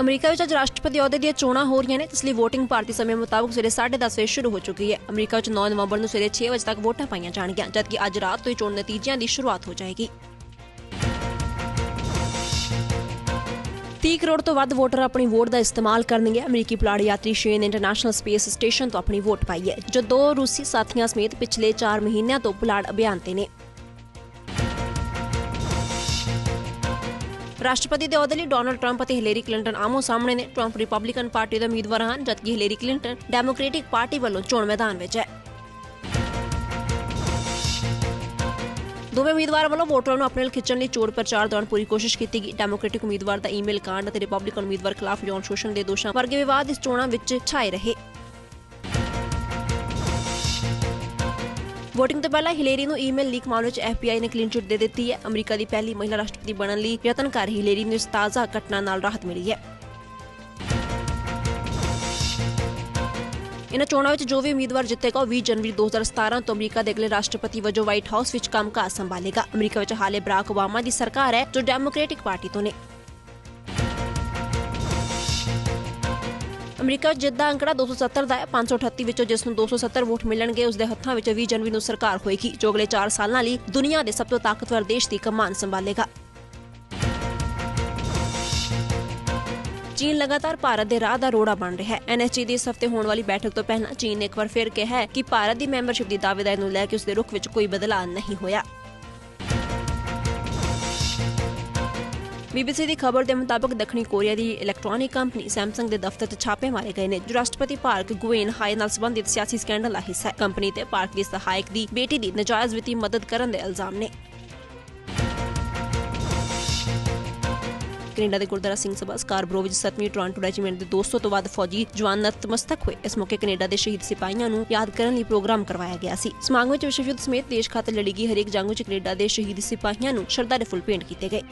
America ਵਿੱਚ ਅੱਜ ਰਾਸ਼ਟਰਪਤੀ ਅਹੁਦੇ ਦੀਆਂ ਚੋਣਾਂ ਹੋ ਰਹੀਆਂ ਨੇ ਇਸ ਲਈ VOTING ਭਾਰਤੀ ਸਮੇਂ ਮੁਤਾਬਕ ਸਵੇਰੇ 10:30 ਵਜੇ ਸ਼ੁਰੂ ਹੋ ਚੁੱਕੀ ਹੈ। ਅਮਰੀਕਾ ਵਿੱਚ 9 ਨਵੰਬਰ ਨੂੰ ਸਵੇਰੇ 6 ਵਜੇ ਤੱਕ ਵੋਟਾਂ ਪਾਈਆਂ ਜਾਣਗੀਆਂ, ਜਦਕਿ ਅੱਜ ਰਾਤ ਤੋਂ ਹੀ ਚੋਣ ਨਤੀਜਿਆਂ ਦੀ ਸ਼ੁਰੂਆਤ ਹੋ ਜਾਏਗੀ। 30 ਕਰੋੜ ਤੋਂ ਵੱਧ ਵੋਟਰ ਆਪਣੀ ਵੋਟ ਦਾ ਇਸਤੇਮਾਲ ਕਰਨਗੇ। ਅਮਰੀਕੀ ਪਲਾੜ ਯਾਤਰੀ ਸ਼ੇਨ ਇੰਟਰਨੈਸ਼ਨਲ ਸਪੇਸ ਸਟੇਸ਼ਨ ਤੋਂ ਆਪਣੀ ਵੋਟ ਪਾਈ ਹੈ, ਜੋ ਦੋ ਰੂਸੀ ਸਾਥੀਆਂ ਸਮੇਤ ਪਿਛਲੇ 4 ਮਹੀਨਿਆਂ ਤੋਂ ਪੁਲਾੜ ਅਭਿਆਨ ਤੇ ਨੇ। ਰਾਸ਼ਟਰਪਤੀ ਦੇ ਅਹੁਦੇ ਲਈ ਡੋਨਲਡ ਟਰੰਪ ਅਤੇ ਹਿਲੇਰੀ ਕਲਿੰਟਨ ਆਮੋ ਸਾਹਮਣੇ ਨੇ ਟਰੰਪ ਰਿਪਬਲਿਕਨ ਪਾਰਟੀ ਦਾ ਉਮੀਦਵਾਰ ਹਨ ਜਦਕਿ ਹਿਲੇਰੀ ਕਲਿੰਟਨ ਡੈਮੋਕ੍ਰੈਟਿਕ ਪਾਰਟੀ ਵੱਲੋਂ ਚੋਣ ਮੈਦਾਨ ਵਿੱਚ ਹੈ ਦੋਵੇਂ ਉਮੀਦਵਾਰਾਂ ਵੱਲੋਂ ਵੋਟਰਾਂ ਨੂੰ ਆਪਣੇ ਨਾਲ ਖਿੱਚਣ ਲਈ ਚੋਣ ਪ੍ਰਚਾਰ ਦੌਰਾਨ ਪੂਰੀ ਕੋਸ਼ਿਸ਼ ਕੀਤੀ ਗਈ ਡੈਮੋਕ੍ਰੈਟਿਕ ਉਮੀਦਵਾਰ ਦਾ ਈਮੇਲ ਕਾਂਡ ਅਤੇ ਰਿਪਬਲਿਕਨ ਉਮੀਦਵਾਰ ਖਿਲਾਫ ਯੌਨ ਸ਼ੋਸ਼ਣ ਦੇ ਦੋਸ਼ਾਂ ਵਰਗੇ ਵਿਵਾਦ ਇਸ ਚੋਣਾਂ ਵਿੱਚ ਛਾਏ ਰਹੇ VOTING ਤੋਂ ਪਹਿਲਾਂ ਹਿਲੇਰੀ ਨੂੰ ਈਮੇਲ ਲੀਕ ਮਾਮਲੇ ਵਿੱਚ FBI ਨੇ ਕਲੀਨ ਚਿੱਟ ਦੇ ਦਿੱਤੀ ਹੈ। ਅਮਰੀਕਾ ਦੀ ਪਹਿਲੀ ਮਹਿਲਾ ਰਾਸ਼ਟਰਪਤੀ ਬਣਨ ਲਈ ਯਤਨ ਕਰ ਹਿਲੇਰੀ ਨੂੰ ਇਸ ਤਾਜ਼ਾ ਘਟਨਾ ਨਾਲ ਰਾਹਤ ਮਿਲੀ ਹੈ। ਇਹਨਾਂ ਚੋਣਾਂ ਵਿੱਚ ਜੋ ਵੀ ਉਮੀਦਵਾਰ ਜਿੱਤੇਗਾ ਉਹ 20 ਜਨਵਰੀ 2017 ਤੋਂ ਅਮਰੀਕਾ ਦੇ ਅਗਲੇ ਰਾਸ਼ਟਰਪਤੀ ਵਜੋਂ ਵਾਈਟ ਹਾਊਸ ਵਿੱਚ ਕੰਮਕਾਜ ਸੰਭਾਲੇਗਾ। ਅਮਰੀਕਾ ਵਿੱਚ ਹਾਲੇ ਬਰਾਕ ਓਬਾਮਾ ਦੀ ਸਰਕਾਰ ਹੈ, ਜੋ ਡੈਮੋਕ੍ਰੈਟਿਕ ਪਾਰਟੀ ਤੋਂ ਨੇ। ਅਮਰੀਕਾ ਜਿੱਦਾਂ ਅੰਕੜਾ 270 ਦਾ ਹੈ 538 ਵਿੱਚੋਂ ਜਿਸ ਨੂੰ 270 ਵੋਟ ਮਿਲਣਗੇ ਉਸ ਦੇ ਹੱਥਾਂ ਵਿੱਚ 20 ਜਨਵਰੀ ਨੂੰ ਸਰਕਾਰ ਹੋਏਗੀ, ਜੋ ਅਗਲੇ 4 ਸਾਲਾਂ ਲਈ ਦੁਨੀਆ ਦੇ ਸਭ ਤੋਂ ਤਾਕਤਵਰ ਦੇਸ਼ ਦੀ ਕਮਾਨ ਸੰਭਾਲੇਗਾ। ਚੀਨ ਲਗਾਤਾਰ ਭਾਰਤ ਦੇ ਰਾਹ ਦਾ ਰੋੜਾ ਬਣ ਰਿਹਾ ਹੈ। ਐਨਐਸਜੀ ਦੀ ਇਸ ਹਫ਼ਤੇ ਹੋਣ ਵਾਲੀ ਬੈਠਕ ਤੋਂ ਪਹਿਲਾਂ ਚੀਨ ਨੇ ਇੱਕ ਵਾਰ ਫਿਰ ਕਿਹਾ ਹੈ ਕਿ ਭਾਰਤ ਦੀ ਮੈਂਬਰਸ਼ਿਪ ਦੀ ਦਾਅਵੇਦਾਰੀ ਨੂੰ ਲੈ ਕੇ ਉਸ ਦੇ ਰੁਖ ਵਿੱਚ ਕੋਈ ਬਦਲਾਅ ਨਹੀਂ ਹੋਇਆ। ਬੀਬੀਸੀ ਦੀ ਖਬਰ ਦੇ ਮੁਤਾਬਕ ਦੱਖਣੀ ਕੋਰੀਆ ਦੀ ਇਲੈਕਟ੍ਰੋਨਿਕ ਕੰਪਨੀ ਸੈਮਸੰਗ ਦੇ ਦਫ਼ਤਰ 'ਚ ਛਾਪੇ ਮਾਰੇ ਗਏ ਨੇ, ਜੋ ਰਾਸ਼ਟਰਪਤੀ ਪਾਰਕ ਗੁਏਨ ਹਾਈ ਨਾਲ ਸੰਬੰਧਿਤ ਸਿਆਸੀ ਸਕੈਂਡਲ ਦਾ ਹਿੱਸਾ ਹੈ। ਕੰਪਨੀ ਤੇ ਪਾਰਕ ਦੀ ਸਹਾਇਕ ਦੀ ਬੇਟੀ ਦੀ ਨਜਾਇਜ਼ ਵਿੱਤੀ ਮਦਦ ਕਰਨ ਦੇ ਇਲਜ਼ਾਮ ਨੇ। ਕੈਨੇਡਾ ਦੇ ਗੁਰਦੁਆਰਾ ਸਿੰਘ ਸਭਾ ਸਕਾਰਬਰੋ ਵਿੱਚ 7ਵੀਂ ਟੋਰਾਂਟੋ ਰੈਜੀਮੈਂਟ ਦੇ 200 ਤੋਂ ਵੱਧ ਫੌਜੀ ਜਵਾਨ ਨਤਮਸਤਕ ਹੋਏ। ਇਸ ਮੌਕੇ ਕੈਨੇਡਾ ਦੇ ਸ਼ਹੀਦ ਸਿਪਾਹੀਆਂ ਨੂੰ ਯਾਦ ਕਰਨ ਲਈ ਪ੍ਰੋਗਰਾਮ ਕਰਵਾਇਆ ਗਿਆ ਸੀ। ਸਮਾਗਮ ਵਿੱਚ ਵਿਸ਼ਵ ਯੁੱਧ ਸਮੇਤ ਦੇਸ਼ ਖਾਤਰ ਲੜੀ ਗਈ ਹਰੇਕ ਜੰਗ ਵਿੱਚ ਕੈਨੇਡਾ ਦੇ ਸ਼ਹੀਦ ਸਿਪਾਹੀਆਂ ਨੂੰ ਸ਼ਰਧਾ ਦੇ ਫੁੱਲ ਭੇਂਟ ਕੀਤੇ ਗਏ।